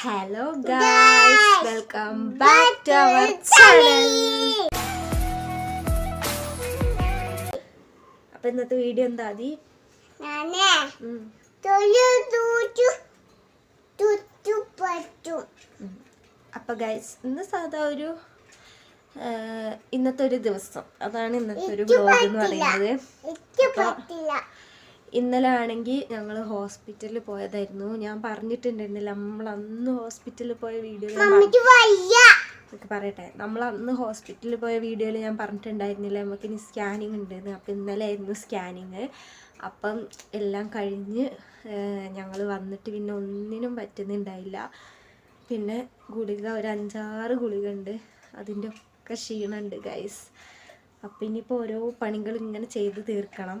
Hello guys welcome back to our channel അപ്പൊ ഇന്നത്തെ video എന്താ അതി അപ്പൊ ഗൈസ് ഇന്ന് സാധാ ഒരു ഇന്നത്തെ ഒരു ദിവസം. അതാണ് ഇന്നത്തെ ഒരു ബ്ലോഗ് എന്ന് പറയുന്നത്. ഇന്നലെ ആണെങ്കിൽ ഞങ്ങൾ ഹോസ്പിറ്റലിൽ പോയതായിരുന്നു. ഞാൻ പറഞ്ഞിട്ടുണ്ടായിരുന്നില്ല നമ്മൾ അന്ന് ഹോസ്പിറ്റലിൽ പോയ വീഡിയോ പറയട്ടെ. നമ്മൾ അന്ന് ഹോസ്പിറ്റലിൽ പോയ വീഡിയോയിൽ ഞാൻ പറഞ്ഞിട്ടുണ്ടായിരുന്നില്ല നമുക്ക് ഇനി സ്കാനിങ് ഉണ്ടെന്ന്. അപ്പം ഇന്നലെ ആയിരുന്നു സ്കാനിങ്. അപ്പം എല്ലാം കഴിഞ്ഞ് ഞങ്ങൾ വന്നിട്ട് പിന്നെ ഒന്നിനും പറ്റുന്നുണ്ടായില്ല. പിന്നെ ഗുളിക ഒരു അഞ്ചാറ് ഗുളിക ഉണ്ട് അതിന്റെ ഒക്കെ ക്ഷീണമുണ്ട് ഗൈസ് അപ്പം ഇനിയിപ്പോൾ ഓരോ പണികൾ ഇങ്ങനെ ചെയ്ത് തീർക്കണം.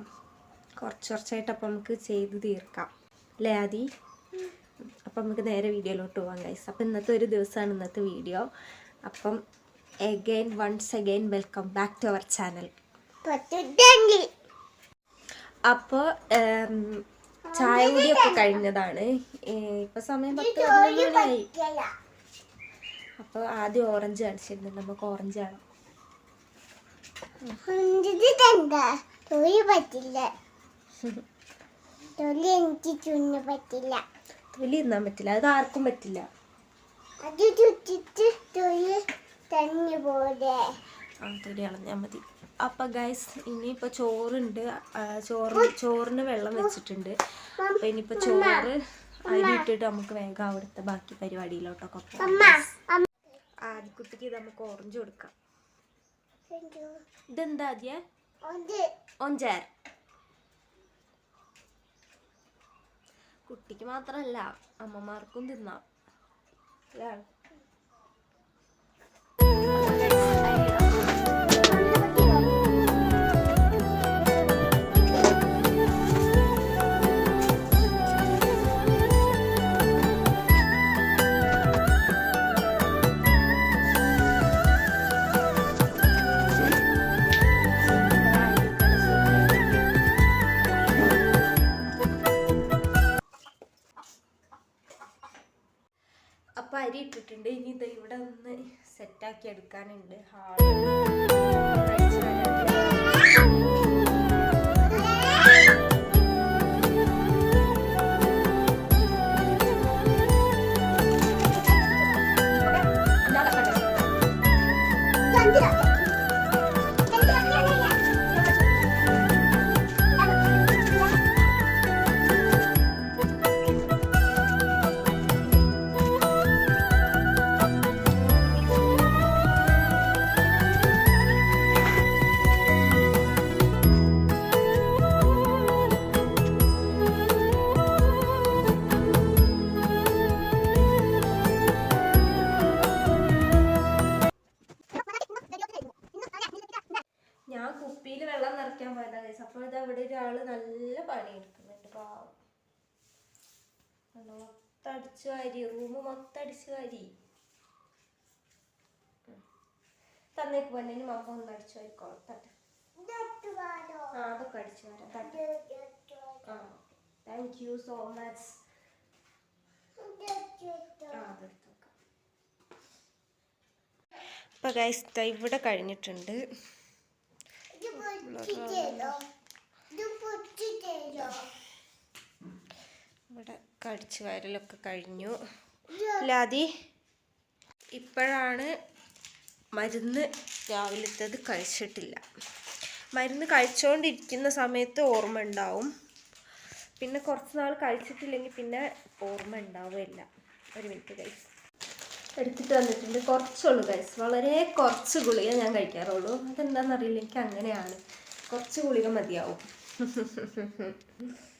കുറച്ച് കുറച്ചായിട്ട് അപ്പം നമുക്ക് ചെയ്ത് തീർക്കാം. അല്ലേ ആദി? അപ്പം നമുക്ക് നേരെ വീഡിയോയിലോട്ട് പോകാം ഗൈസ് അപ്പം ഇന്നത്തെ ഒരു ദിവസമാണ് ഇന്നത്തെ വീഡിയോ. അപ്പം again once again welcome back to our channel അപ്പോൾ ചായ കുടിയൊക്കെ കഴിഞ്ഞതാണ്. ഇപ്പം സമയം പത്ത് മണിയായി. അപ്പോൾ ആദ്യം ഓറഞ്ച് കാണിച്ചിരുന്നു. നമുക്ക് ഓറഞ്ച് കാണാം. പറ്റില്ല. തൊഴിൽ എനിക്ക് ചുണ്ണു പറ്റില്ല. തൊലി തിന്നാൻ പറ്റില്ല. അത് ആർക്കും പറ്റില്ല. അത് ചുറ്റിട്ട് തൊലി തന്നെ പോലെ. ആ തൊലി കളഞ്ഞാൽ മതി. അപ്പം ഗൈസ് ഇനിയിപ്പോൾ ചോറുണ്ട്. ചോറ് ചോറിന് വെള്ളം വെച്ചിട്ടുണ്ട്. അപ്പം ഇനിയിപ്പോൾ ചോറ് അരിയിട്ടിട്ട് നമുക്ക് വേഗം അവിടുത്തെ ബാക്കി പരിപാടിയിലോട്ടൊക്കെ പോകാം. ആദ്യക്കുട്ടിക്ക് നമുക്ക് ഓറഞ്ച് കൊടുക്കാം. ഇതെന്താ ആദ്യ? അത് കുട്ടിക്ക് മാത്രമല്ല അമ്മമാർക്കും തിന്നാം അല്ലേ? അപ്പൊ അരി ഇട്ടിട്ടുണ്ട്. ഇനി ഇത് ഇവിടെ ഒന്ന് സെറ്റാക്കി എടുക്കാനുണ്ട്. ഹാൾ. നല്ല പണി എടുക്കുന്നുണ്ട് പാവം. കണ്ടോ, മൊത്തം അടിച്ചു വാരി റൂം മൊത്തം അടിച്ചു വാരി. തന്നേക്ക് പൊന്നിന് മമ്മ ഒന്ന് അടിച്ചു വാരിക്കോളാം. തട്ട്. ആ അതൊക്കെ അടിച്ചു വരാം. തട്ട്. ആ താങ്ക് യു സോ മച്ച് ആ ഗൈസ് ഇവിടെ കഴിഞ്ഞിട്ടുണ്ട്. ഇവിടെ കടിച്ചു വരലൊക്കെ കഴിഞ്ഞു. ലാതി ഇപ്പോഴാണ് മരുന്ന് രാവിലത്തേത് കഴിച്ചിട്ടില്ല. മരുന്ന് കഴിച്ചുകൊണ്ടിരിക്കുന്ന സമയത്ത് ഓർമ്മ ഉണ്ടാവും. പിന്നെ കുറച്ച് നാൾ കഴിച്ചിട്ടില്ലെങ്കിൽ പിന്നെ ഓർമ്മ ഉണ്ടാവുകയില്ല. ഒരു മിനിറ്റ് ഗൈസ് എടുത്തിട്ട് വന്നിട്ടുണ്ട്. കുറച്ചുള്ളൂ ഗൈസ് വളരെ കുറച്ച് ഗുളിക ഞാൻ കഴിക്കാറുള്ളൂ. അതെന്താണെന്നറിയില്ല. എനിക്ക് അങ്ങനെയാണ്. കുറച്ച് ഗുളിക മതിയാവും.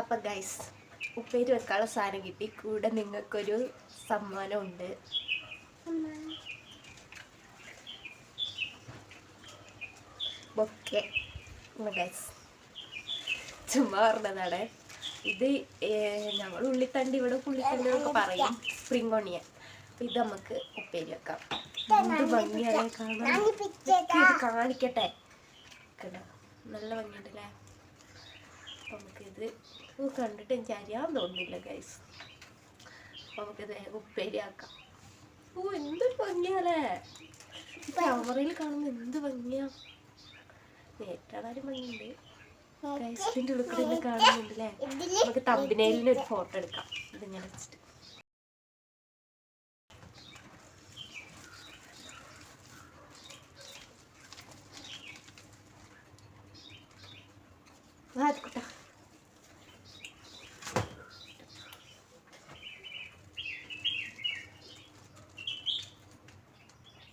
അപ്പം ഗൈസ് ഉപ്പേരി വെക്കാനുള്ള സാധനം കിട്ടി. കൂടെ നിങ്ങൾക്കൊരു സമ്മാനം ഉണ്ട് ബൊക്കെ ഗൈസ് ചുമ്മാ പറഞ്ഞതാണ്. ഇത് ഞങ്ങൾ ഉള്ളിത്തണ്ടി ഇവിടെ ഉള്ളിത്തണ്ടി എന്നൊക്കെ പറയും. സ്പ്രിംഗ് ഓണിയൻ അപ്പൊ ഇത് നമുക്ക് ഉപ്പേരി വെക്കാം. എന്ത് ഭംഗിയാണ് കാണാൻ. കാണിക്കട്ടെ? നല്ല ഭംഗിയുണ്ടല്ലേ? നമുക്കിത് ഇത് കണ്ടിട്ട് എനിക്ക് അറിയാൻ തോന്നുന്നില്ല ഗൈസ് അപ്പൊ നമുക്കിത് ഉപ്പേരിയാക്കാം. ഓ എന്ത് ഭംഗിയാലേ ക്യാമറയിൽ കാണുമ്പോൾ എന്ത് ഭംഗിയാ? നേരിട്ടാണാലും ഭംഗിയുണ്ട്. ഗൈസിന്റെ ഇതിന്റെ കാണുന്നുണ്ടല്ലേ? കാണുന്നുണ്ട് നമുക്ക് തമ്പിനയിലിന് ഒരു ഫോട്ടോ എടുക്കാം. ഇതിങ്ങനെ വെച്ചിട്ട്. ആയിക്കോട്ടെ. കുട്ടാ.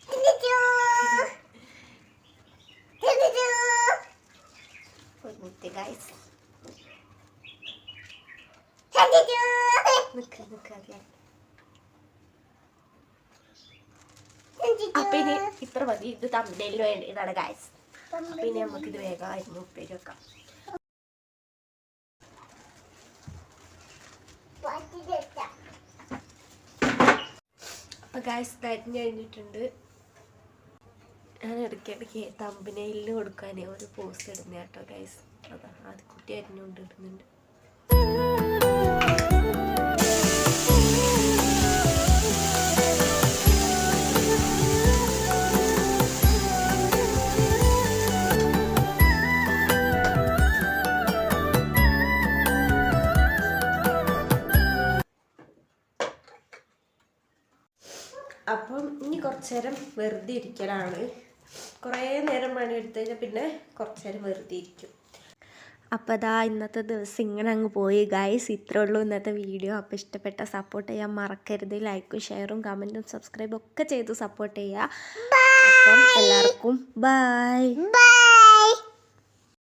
തിരിച്ചു. തിരിച്ചു. ഒരു മിനിറ്റ് ഗൈസ് തിരിച്ചു. നിക്ക് നിക്ക് അതെ തിരിച്ചു. അപ്പൊ ഇനി ഇത്ര മതി. ഇത് തമ്പിനയിലിന് വേണ്ടിയതാണ് ഗൈസ് അപ്പൊ ഇനി നമുക്ക് ഇത് വേഗം അരിഞ്ഞ് ഉപ്പേരി വെക്കാം. അപ്പൊ ഗൈസ് അരിഞ്ഞ് കഴിഞ്ഞിട്ടുണ്ട്. ഞാൻ ഇടയ്ക്കിടയ്ക്ക് തമ്പിനയിലിന് കൊടുക്കാനേ ഒരു പോസ്റ്റ് ഇടുന്ന കേട്ടോ ഗൈസ് അതാ അത് കുട്ടി അരിഞ്ഞുകൊണ്ട് ഇടുന്നുണ്ട്. അപ്പം ഇനി കുറച്ച് നേരം വെറുതെ ഇരിക്കലാണ് കുറേ നേരം മണി എടുത്തു കഴിഞ്ഞാൽ പിന്നെ കുറച്ച് നേരം വെറുതെ ഇരിക്കും അപ്പോൾ അതാ ഇന്നത്തെ ദിവസം ഇങ്ങനെ അങ്ങ് പോയി. ഗൈസ് ഇത്രേ ഉള്ളൂ ഇന്നത്തെ വീഡിയോ. അപ്പോൾ ഇഷ്ടപ്പെട്ട സപ്പോർട്ട് ചെയ്യാൻ മറക്കരുത്. ലൈക്കും ഷെയറും കമന്റും സബ്സ്ക്രൈബും ഒക്കെ ചെയ്ത് സപ്പോർട്ട് ചെയ്യുക അപ്പം എല്ലാവർക്കും ബൈ.